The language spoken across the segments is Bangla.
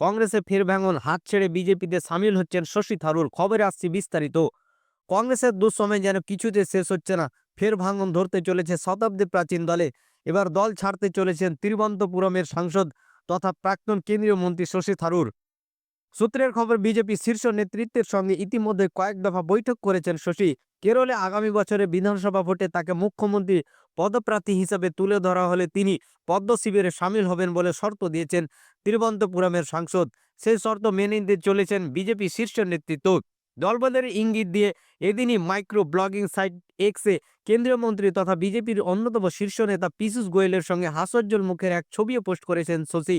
কংগ্রেসে ফের ভাঙন, হাত ছেড়ে বিজেপিতে সামিল হচ্ছেন শশী থারুর। খবরে আসছি বিস্তারিত। কংগ্রেসের দুঃসময় যেন কিছুতে শেষ হচ্ছে না, ফের ভাঙন ধরতে চলেছে শতাব্দী প্রাচীন দলে। এবার দল ছাড়তে চলেছেন তিরুবন্তপুরমের সাংসদ তথা প্রাক্তন কেন্দ্রীয় মন্ত্রী শশী থারুর। সূত্রের খবর, বিজেপি শীর্ষ নেতৃত্বের সঙ্গে ইতিমধ্যে কয়েক দফা বৈঠক করেছেন শশী। কেরলে আগামী বছরে বিধানসভা ভোটে তাকে মুখ্যমন্ত্রী পদপ্রার্থী হিসেবে তুলে ধরা হলে তিনি পদ্ম শিবিরে সামিল হবেন বলে শর্ত দিয়েছেন তিরুবন্তপুরমের সাংসদ। সেই শর্ত মেনে নিতে চলেছেন বিজেপি শীর্ষ নেতৃত্ব। দলবলের ইঙ্গিত দিয়ে এদিনই মাইক্রো ব্লগিং সাইট এক্সে কেন্দ্রীয় মন্ত্রী তথা বিজেপির অন্যতম শীর্ষ নেতা পীযূষ গোয়েলের সঙ্গে হাস্যোজ্জ্বল মুখের এক ছবিও পোস্ট করেছেন শশী।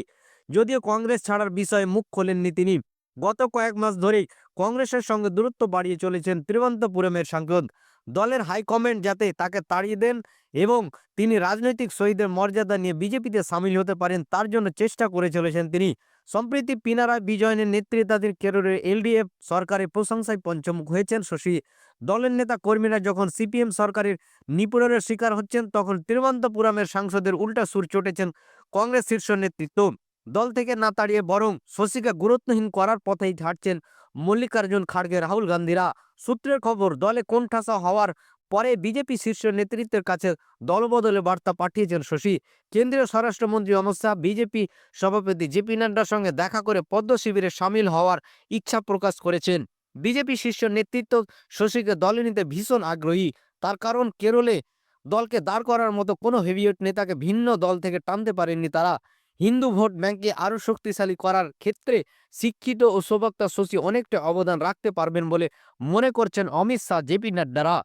যদিও কংগ্রেস ছাড়ার বিষয়ে মুখ খোলেননি তিনি। গত কয়েক মাস ধরেই কংগ্রেসের সঙ্গে দূরত্ব বাড়িয়ে চলেছেন তিরুবন্তপুরমের সাংসদ। দলের হাইকমান্ড যাতে তাকে তাড়িয়ে দেন এবং তিনি রাজনৈতিক শহীদের মর্যাদা নিয়ে বিজেপিতে সামিল হতে পারেন, তার জন্য চেষ্টা করে চলেছেন তিনি। সম্প্রতি পিনারায় বিজয়নের নেতৃত্বাধীন কেরলের এলডিএফ সরকারের প্রশংসায় পঞ্চমুখ হয়েছেন শশী। দলের নেতা কর্মীরা যখন সিপিএম সরকারের নিপীড়নের শিকার হচ্ছেন, তখন তিরুবন্তপুরমের সাংসদের উল্টা সুর চটেছেন কংগ্রেস শীর্ষ নেতৃত্ব। দল থেকে না তাড়িয়ে বরং শশীকে গুরুত্বহীন করার পথেই ছাড়ছেন মল্লিকার্জুন খাড়গে, রাহুল গান্ধীরা। সূত্রের খবর, দলে কোণঠাসা হওয়ার পরে বিজেপি শীর্ষ নেতৃত্বের কাছে দলবদলে বার্তা পাঠিয়েছেন শশী। কেন্দ্রীয় স্বরাষ্ট্রমন্ত্রী অমিত শাহ, বিজেপি সভাপতি জেপি নাড্ডার সঙ্গে দেখা করে পদ্ম শিবিরে সামিল হওয়ার ইচ্ছা প্রকাশ করেছেন। বিজেপি শীর্ষ নেতৃত্ব শশীকে দলে নিতে ভীষণ আগ্রহী। তার কারণ, কেরলে দলকে দাঁড় করার মতো কোনো হেভিওয়েট নেতাকে ভিন্ন দল থেকে টানতে পারেননি তারা। হিন্দু ভোট ব্যাংকে আরও শক্তিশালী করার ক্ষেত্রে শিক্ষিত ও সবক্তা শশী অনেকটা অবদান রাখতে পারবেন বলে মনে করছেন অমিত শাহ জেপি নাড্ডারা।